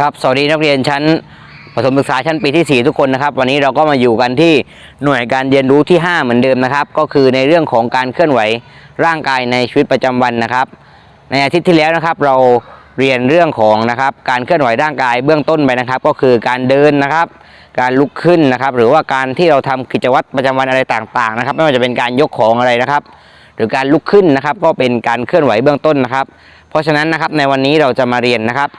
ครับสวัสดีนักเรียนชั้นประถมศึกษาชั้นปีที่ 4 ทุกคนนะครับ วันนี้เราก็มาอยู่กันที่หน่วยการเรียนรู้ที่ 5 เหมือนเดิมนะครับ ก็คือในเรื่องของการเคลื่อนไหวร่างกายในชีวิตประจำวันนะครับ ในอาทิตย์ที่แล้วนะครับ เราเรียนเรื่องของนะครับ การเคลื่อนไหวร่างกายเบื้องต้นไปนะครับ ก็คือการเดินนะครับ การลุกขึ้นนะครับ หรือว่าการที่เราทำกิจวัตรประจำวันอะไรต่างๆนะครับ ไม่ว่าจะเป็นการยกของอะไรนะครับ หรือการลุกขึ้นนะครับ ก็เป็นการเคลื่อนไหวเบื้องต้นนะครับ เพราะฉะนั้นนะครับในวันนี้เราจะมาเรียนนะครับ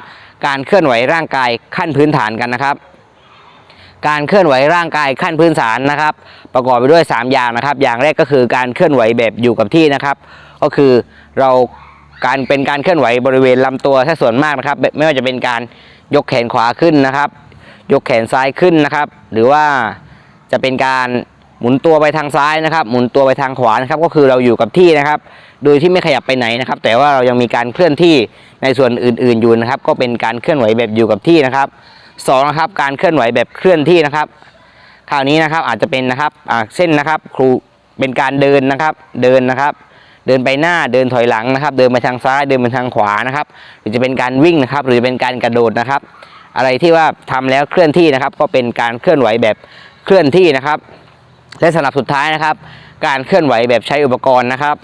การเคลื่อนไหวร่างกายขั้นพื้นฐานกันนะครับ การเคลื่อนไหวร่างกายขั้นพื้นฐานนะครับ ประกอบไปด้วย 3 อย่างนะครับ อย่างแรกก็คือการเคลื่อนไหวแบบอยู่กับที่นะครับ ก็คือเราการเป็นการเคลื่อนไหวบริเวณลำตัวถ้าส่วนมากนะครับ ไม่ว่าจะเป็นการยกแขนขวาขึ้นนะครับ ยกแขนซ้ายขึ้นนะครับ หรือว่าจะเป็นการ หมุนตัวไปทางซ้ายนะครับ หมุนตัวไปทางขวานะครับ ก็คือเราอยู่กับที่นะครับ โดยที่ไม่ขยับไปไหนนะครับ แต่ว่าเรายังมีการเคลื่อนที่ในส่วนอื่น ๆอยู่นะครับ ก็เป็นการเคลื่อนไหวแบบอยู่กับที่นะครับสองนะครับ การเคลื่อนไหวแบบเคลื่อนที่นะครับ คราวนี้นะครับอาจจะเป็นนะครับเส้นนะครับ ครูเป็นการเดินนะครับ เดินนะครับ เดินไปหน้าเดินถอยหลังนะครับ เดินไปทางซ้าย เดินไปทางขวานะครับ หรือจะเป็นการวิ่งนะครับ หรือจะเป็นการกระโดดนะครับ อะไรที่ว่าทำแล้วเคลื่อนที่นะครับ ก็เป็นการเคลื่อนไหวแบบเคลื่อนที่นะครับ และสำหรับสุดท้ายนะครับ การเคลื่อนไหวแบบใช้อุปกรณ์นะครับ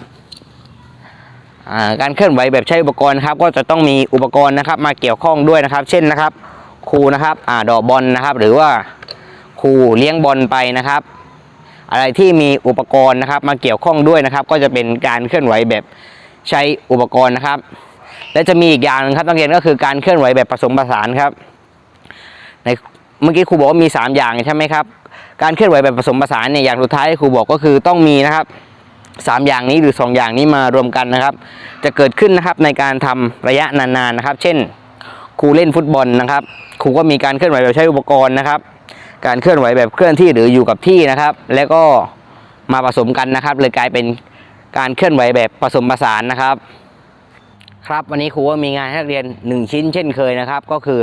การเคลื่อนไหวแบบใช้อุปกรณ์ครับก็จะต้องมีอุปกรณ์นะครับ มาเกี่ยวข้องด้วยนะครับ เช่นนะครับครูนะครับอดอกบอลนะครับ หรือว่าครูเลี้ยงบอลไปนะครับ อะไรที่มีอุปกรณ์นะครับ มาเกี่ยวข้องด้วยนะครับ ก็จะเป็นการเคลื่อนไหวแบบใช้อุปกรณ์นะครับ และจะมีอีกอย่างหนึงครับนักเรียนก็คือการเคลื่อนไหวแบบผสมผสานครับในเมื่อกี้ครูบอกว่ามี 3 อย่างใช่ไหมครับ การเคลื่อนไหวแบบผสมผสานเนี่ยอย่างสุดท้ายครูบอกก็คือต้องมีนะครับสามอย่างนี้หรือ 2 อย่างนี้มารวมกันนะครับ จะเกิดขึ้นนะครับในการทำระยะนานๆนะครับ เช่นครูเล่นฟุตบอลนะครับครูก็มีการเคลื่อนไหวแบบใช้อุปกรณ์นะครับ การเคลื่อนไหวแบบเคลื่อนที่หรืออยู่กับที่นะครับ แล้วก็มาผสมกันนะครับเลยกลายเป็นการเคลื่อนไหวแบบผสมผสานนะครับ ครับวันนี้ครูก็มีงานให้นักเรียน 1 ชิ้นเช่นเคยนะครับ ก็คือ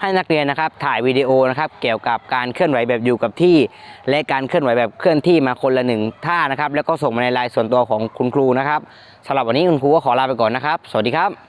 ให้นักเรียนนะครับถ่ายวิดีโอนะครับเกี่ยวกับการเคลื่อนไหวแบบอยู่กับที่ และการเคลื่อนไหวแบบเคลื่อนที่มาคนละหนึ่งท่านะครับ แล้วก็ส่งมาในไลน์ส่วนตัวของคุณครูนะครับสำหรับวันนี้คุณครูก็ขอลาไปก่อนนะครับ สวัสดีครับ